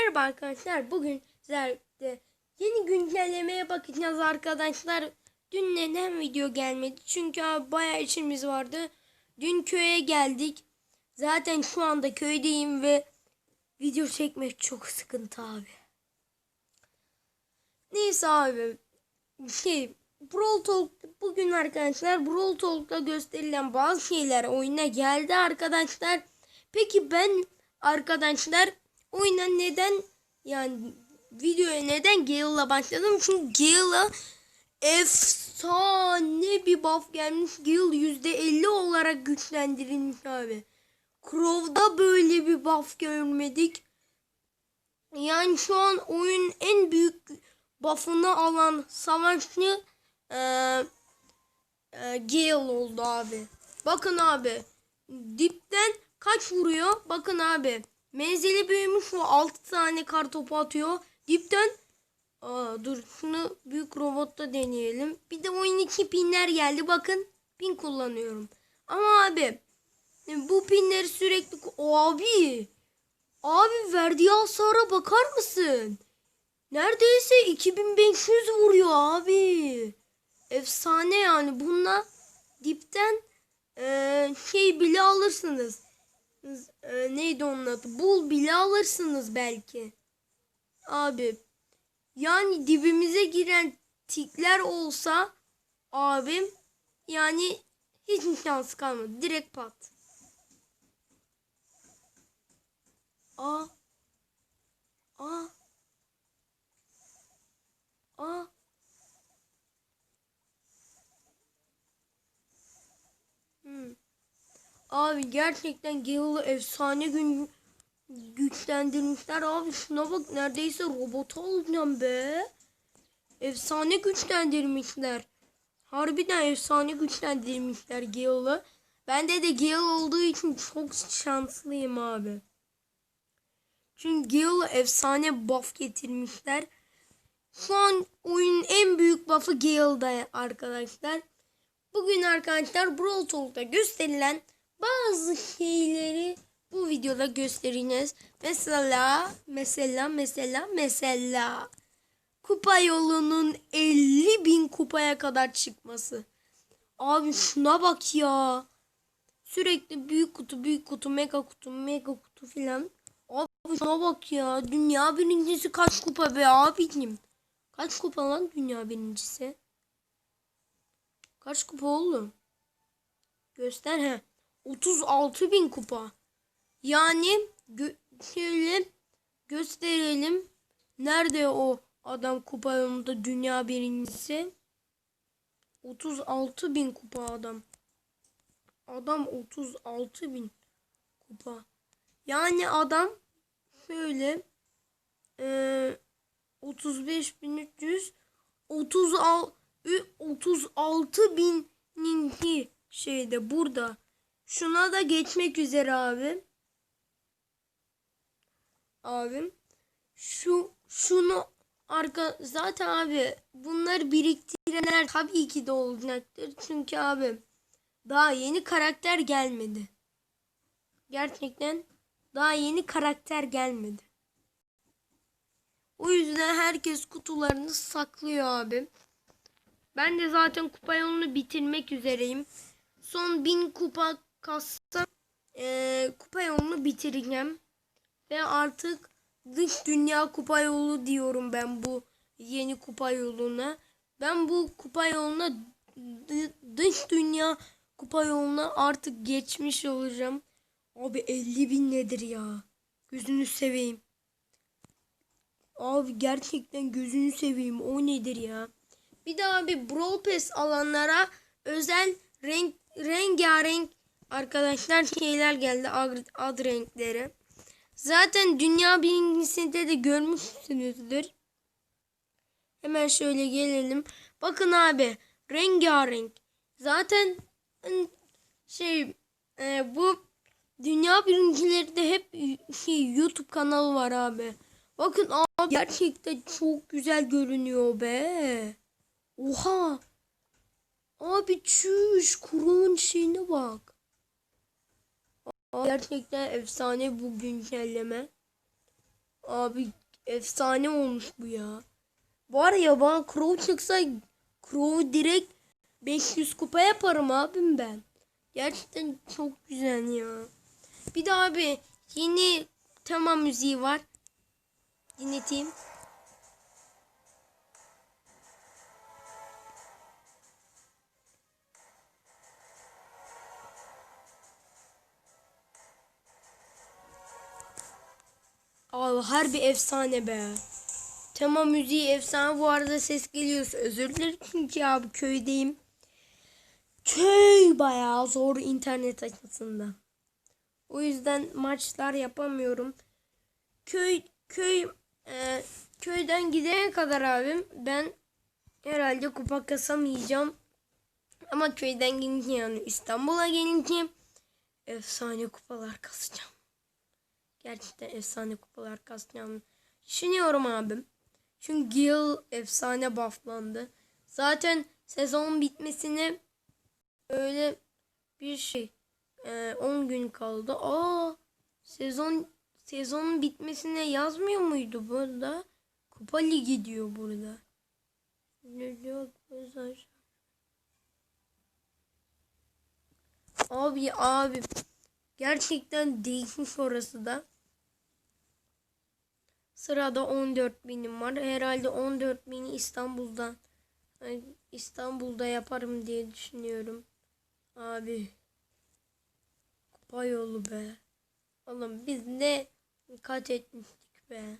Merhaba arkadaşlar. Bugün sizlerle yeni güncellemeye bakacağız arkadaşlar. Dün neden video gelmedi? Çünkü abi bayağı işimiz vardı. Dün köye geldik. Zaten şu anda köydeyim ve video çekmek çok sıkıntı abi. Neyse abi. Şey, Brawl Talk bugün arkadaşlar Brawl Talk'ta gösterilen bazı şeyler oyuna geldi arkadaşlar. Peki ben arkadaşlar oyuna neden yani videoya neden Gale'la başladım? Çünkü Gale'a efsane bir buff gelmiş. Gale %50 olarak güçlendirilmiş abi. Crow'da böyle bir buff görmedik. Yani şu an oyun en büyük buff'ını alan savaşçı eee e, Gale oldu abi. Bakın abi. Dipten kaç vuruyor? Bakın abi. Menzili büyümüş ve 6 tane kar topu atıyor. Dipten Aa, dur şunu büyük robotta deneyelim. Bir de oyun içi pinler geldi. Bakın pin kullanıyorum. Ama abi bu pinleri sürekli abi abi verdiği hasara bakar mısın? Neredeyse 2500 vuruyor abi. Efsane yani bununla dipten eee, şey bile alırsınız. Eee, neydi onun adı? Bul bile alırsınız belki. Abi yani dibimize giren tikler olsa abim yani hiç şansı kalmadı. Direkt pat. Aa. Aa. Abi gerçekten Gale'ı efsane gün güçlendirmişler abi şuna bak neredeyse robotu alacağım be. Efsane güçlendirmişler. Harbiden efsane güçlendirmişler Gale'ı. Bende de Gale olduğu için çok şanslıyım abi. Çünkü Gale'ı efsane buff getirmişler. Şu an oyunun en büyük buff'ı Gale'da arkadaşlar. Bugün arkadaşlar Brawl Talk'ta gösterilen bazı şeyleri bu videoda göstereceğiz. Mesela, mesela, mesela, mesela kupa yolunun 50 bin kupaya kadar çıkması. Abi şuna bak ya. Sürekli büyük kutu, büyük kutu, mega kutu, mega kutu filan. Abi şuna bak ya. Dünya birincisi kaç kupa be abicim? Kaç kupa lan dünya birincisi? Kaç kupa oğlum? Göster he. 36 bin kupa. Yani gö şöyle gösterelim. Nerede o adam kupa yolunda dünya birincisi? 36 bin kupa adam. Adam 36 bin kupa. Yani adam şöyle e, 35.300 36 36 bininki şeyde burada. Şuna da geçmek üzere abi. Abim. Şu şunu arka zaten abi bunları biriktirenler tabii ki de olacaktır. Çünkü abi daha yeni karakter gelmedi. Gerçekten daha yeni karakter gelmedi. O yüzden herkes kutularını saklıyor abi. Ben de zaten kupa yolunu bitirmek üzereyim. Son bin kupa kassam e, kupa yolunu bitireceğim. Ve artık dış dünya kupa yolu diyorum ben bu yeni kupa yoluna. Ben bu kupa yoluna dış dünya kupa yoluna artık geçmiş olacağım. Abi 50 bin nedir ya? Gözünü seveyim. Abi gerçekten gözünü seveyim. O nedir ya? Bir daha bir Brawl Pass alanlara özel renk rengarenk arkadaşlar şeyler geldi ad, renkleri. Zaten dünya birincisinde de görmüşsünüzdür. Hemen şöyle gelelim. Bakın abi rengarenk. Zaten şey e, bu dünya birincileri de hep şey YouTube kanalı var abi. Bakın abi gerçekten çok güzel görünüyor be. Oha. Abi çüş kurumun şeyine bak. Gerçekten efsane bu güncelleme. Abi efsane olmuş bu ya. Var ya bana Crow çıksa Crow'u direkt 500 kupa yaparım abim ben. Gerçekten çok güzel ya. Bir de abi yeni tema müziği var. Dinleteyim. Abi harbi efsane be. Tema müziği efsane bu arada ses geliyorsa özür dilerim çünkü abi köydeyim. Köy bayağı zor internet açısından. O yüzden maçlar yapamıyorum. Köy köy e, köyden gidene kadar abim ben herhalde kupa kasamayacağım. Ama köyden gelince yani İstanbul'a gelince efsane kupalar kasacağım. Gerçekten efsane kupalar kasacağım. Düşünüyorum abim. Çünkü Gil efsane bufflandı. Zaten sezon bitmesine öyle bir şey. Ee, 10 gün kaldı. Aa sezon sezonun bitmesine yazmıyor muydu burada? Kupa ligi diyor burada. Abi abi gerçekten değişmiş orası da. Sırada 14 binim var. Herhalde 14 bini İstanbul'dan İstanbul'da yaparım diye düşünüyorum. Abi. Kupa yolu be. Oğlum biz ne kat etmiştik be.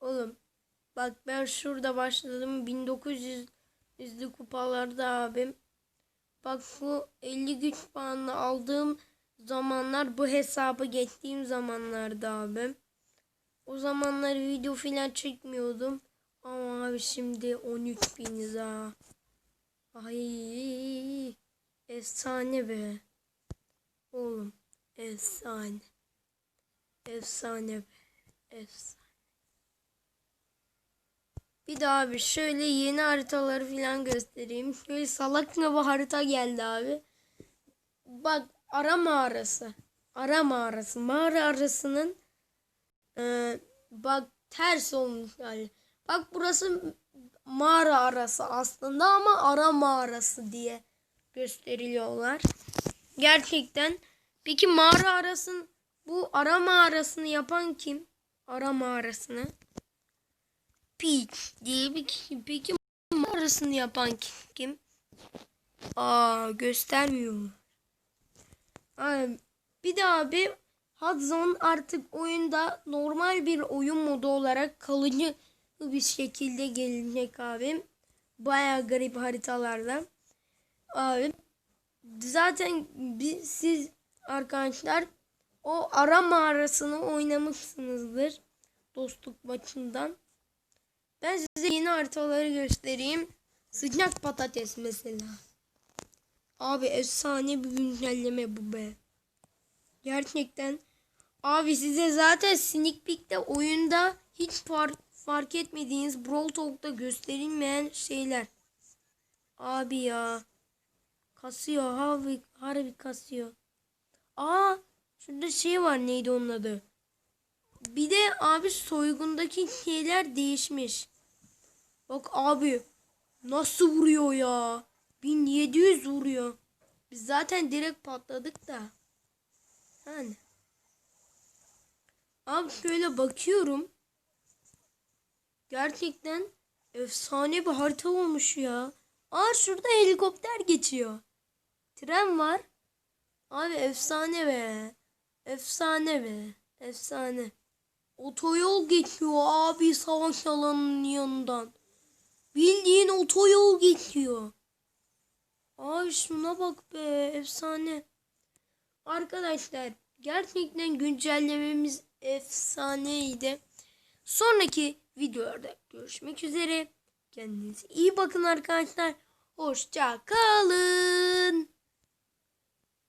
Oğlum bak ben şurada başladım 1900 yüzlü kupalarda abim. Bak bu 50 güç puanını aldığım zamanlar bu hesabı geçtiğim zamanlarda abim. O zamanlar video filan çekmiyordum. Ama abi şimdi 13 biniz ha. Ay efsane be. Oğlum efsane. Efsane be. Efsane. Bir daha abi şöyle yeni haritaları filan göstereyim. Şöyle salak bir harita geldi abi. Bak ara mağarası. Ara mağarası. Mağara arasının ee, bak ters olmuş yani. Bak burası mağara arası aslında ama ara mağarası diye gösteriliyorlar. Gerçekten. Peki mağara arasın bu ara mağarasını yapan kim? Ara mağarasını. Peach diye bir kişi. Peki mağarasını yapan kim? Aa göstermiyor. Ay, bir daha bir Hudson artık oyunda normal bir oyun modu olarak kalıcı bir şekilde gelecek abim. Baya garip haritalarda. Abi zaten biz, siz arkadaşlar o ara mağarasını oynamışsınızdır dostluk maçından. Ben size yeni haritaları göstereyim. Sıcak patates mesela. Abi efsane bir güncelleme bu be. Gerçekten Abi size zaten Sneak Peek'te oyunda hiç fark, fark etmediğiniz Brawl Talk'ta gösterilmeyen şeyler. Abi ya. Kasıyor harbi, harbi kasıyor. Aa şurada şey var neydi onun adı. Bir de abi soygundaki şeyler değişmiş. Bak abi nasıl vuruyor ya. 1700 vuruyor. Biz zaten direkt patladık da. Yani. Abi şöyle bakıyorum. Gerçekten efsane bir harita olmuş ya. Aa şurada helikopter geçiyor. Tren var. Abi efsane be. Efsane be. Efsane. Otoyol geçiyor abi savaş alanının yanından. Bildiğin otoyol geçiyor. Abi şuna bak be efsane. Arkadaşlar gerçekten güncellememiz efsaneydi. Sonraki videolarda görüşmek üzere. Kendinize iyi bakın arkadaşlar. Hoşça kalın.